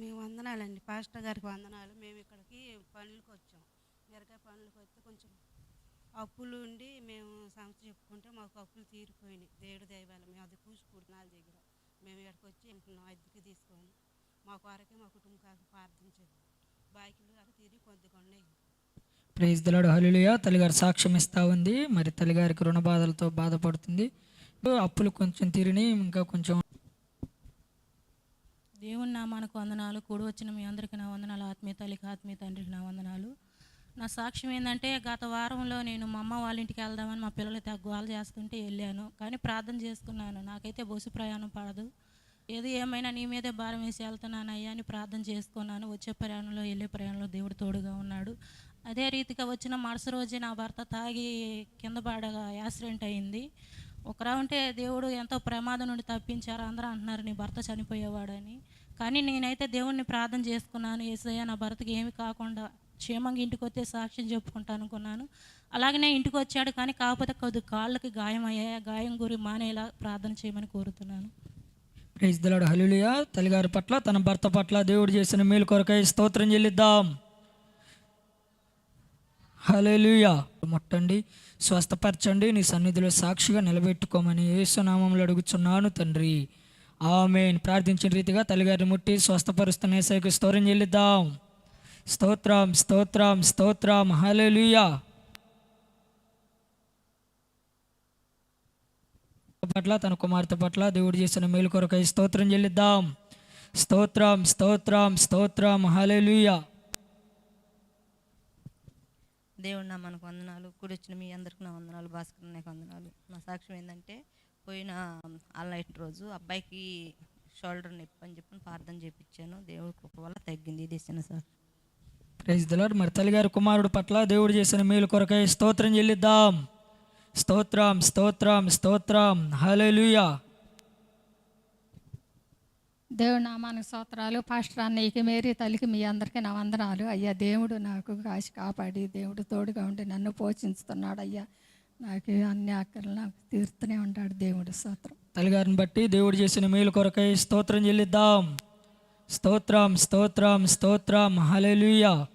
మీ వందనాలండి. పాస్టర్ గారికి వందనాలు. మేము ఇక్కడికి పనులకు వచ్చాం. మిరకాయ పనులకు వస్తే కొంచెం అప్పులు ఉండి మేము సంస్థ చెప్పుకుంటే మాకు అప్పులు తీరిపోయినాయి. దేవుడు దైవాలు మేము అది కూసుకుంటున్నాళ్ళ దగ్గర. మేము ఇక్కడికి వచ్చి ఉంటున్నాం అద్దెకి తీసుకొని మా కొరకే మా కుటుంబం కాక ప్రార్థించేది బాకీలు అక్కడ తీరి కొద్దిగా ఉన్నాయి ప్రైజ్ దలాడు హలులియ తల్లిగారు సాక్ష్యం ఇస్తూ ఉంది. మరి తల్లిగారికి రుణ బాధలతో బాధపడుతుంది. అప్పులు కొంచెం తీరిని ఇంకా కొంచెం దేవుని నామానికి వందనాలు. కూడి వచ్చిన మీ అందరికీ నా వందనాలు. ఆత్మీయ తల్లికి ఆత్మీయ తండ్రికి నా వందనాలు. నా సాక్ష్యం ఏంటంటే గత వారంలో నేను మా అమ్మ వాళ్ళ ఇంటికి వెళ్దామని మా పిల్లలు తెగ గోల చేస్తుంటే వెళ్ళాను. కానీ ప్రార్థన చేసుకున్నాను. నాకైతే బస్సు ప్రయాణం పడదు. ఏది ఏమైనా నీ మీదే భారం వేసి వెళ్తున్నాను అయ్యా అని ప్రార్థన చేసుకున్నాను. వచ్చే ప్రయాణంలో వెళ్ళే ప్రయాణంలో దేవుడు తోడుగా ఉన్నాడు. అదే రీతిగా వచ్చిన మరుస రోజే నా భర్త తాగి కింద పడగా యాక్సిడెంట్ అయింది. ఒకరా ఉంటే దేవుడు ఎంతో ప్రమాదం నుండి తప్పించారు అందరూ అంటున్నారు నీ భర్త చనిపోయేవాడని. కానీ నేనైతే దేవుణ్ణి ప్రార్థన చేసుకున్నాను ఏసయ్య నా భర్తకి ఏమి కాకుండా క్షేమంగా ఇంటికి వస్తే సాక్ష్యం చెప్పుకుంటాను అనుకున్నాను. అలాగే నేను ఇంటికి వచ్చాడు కానీ కాకపోతే కొద్ది కాళ్ళకి గాయం అయ్యాయి గాయం గురి మానేలా ప్రార్థన చేయమని కోరుతున్నాను. ప్రైజ్ దలాడు హలులియ తల్లిగారి పట్ల తన భర్త పట్ల దేవుడు చేసిన మేలు కొరకై స్తోత్రం చెల్లిద్దాం. హల్లెలూయా. ముట్టండి స్వస్థపరచండి నీ సన్నిధిలో సాక్షిగా నిలబెట్టుకోమని యేసునామంలో అడుగుచున్నాను తండ్రి. ఆమెన్. ప్రార్థించిన రీతిగా తల్లిగారిని ముట్టి స్వస్థపరుస్తున్న ఏసైకి స్తోత్రం చెల్లిద్దాం. స్తోత్రం స్తోత్రం స్తోత్రం. హల్లెలూయా. పట్ల తన కుమార్తె పట్ల దేవుడు చేసిన మేలు కొరకై స్తోత్రం చెల్లిద్దాం. స్తోత్రం స్తోత్రం స్తోత్రం. హల్లెలూయా. దేవుడు నా మనకు వందనాలు. కూడి వచ్చిన మీ అందరికి నా వందనాలు. భాస్కర్ నాకు వందనాలు. నా సాక్ష్యం ఏంటంటే పోయిన ఆల్ నైట్ రోజు అబ్బాయికి షోల్డర్ నొప్పి అని చెప్పి ప్రార్థన చేయించాను దేవుడి కృప వల్ల తగ్గింది. ఇది చిన్న సార్ ప్రైజ్ ద లార్డ్. మరి కుమారుడు పట్ల దేవుడు చేసిన మేలు కొరకై స్తోత్రం చెల్లిద్దాం. స్తోత్రం స్తోత్రం స్తోత్రం. హల్లెలూయా. దేవుడు నామానికి స్తోత్రాలు. పాస్టర్ అన్నయ్యకి మేరీ తల్లికి మీ అందరికీ నా వందనాలు. అయ్యా దేవుడు నాకు కాసి కాపాడి దేవుడు తోడుగా ఉండి నన్ను పోషించుతున్నాడు. అయ్యా నాకు అన్ని ఆకలి నాకు తీరుతూనే ఉంటాడు దేవుడు స్తోత్రం. తల్లిగారిని బట్టి దేవుడు చేసిన మేలు కొరకై స్తోత్రం చెల్లిద్దాం. స్తోత్రం స్తోత్రం స్తోత్రం. హల్లెలూయా.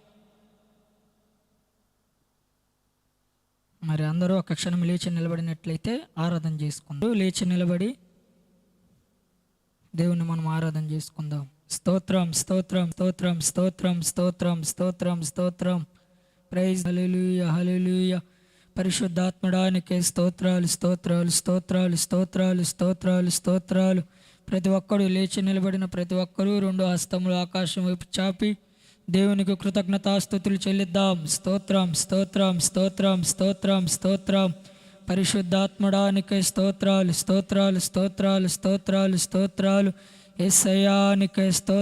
మరి అందరూ ఒక క్షణం లేచి నిలబడినట్లయితే ఆరాధన చేసుకుంటూ లేచి నిలబడి దేవుని మనం ఆరాధన చేసుకుందాం. స్తోత్రం స్తోత్రం స్తోత్రం స్తోత్రం స్తోత్రం స్తోత్రం స్తోత్రం. ప్రైజ్ హల్లెలూయా హల్లెలూయా పరిశుద్ధాత్మడానికి స్తోత్రాలు స్తోత్రాలు స్తోత్రాలు స్తోత్రాలు స్తోత్రాలు స్తోత్రాలు. ప్రతి ఒక్కరూ లేచి నిలబడిన ప్రతి ఒక్కరూ రెండు హస్తములు ఆకాశం వైపు చాపి దేవునికి కృతజ్ఞతాస్తుతులు చెల్లిద్దాం. స్తోత్రం స్తోత్రం స్తోత్రం స్తోత్రం స్తోత్రం. పరిశుద్ధాత్మడానికి స్తోత్రాలు స్తోత్రాలు స్తోత్రాలు స్తోత్రాలు స్తోత్రాలు. ఎస్ఐయానికి స్తోత్రం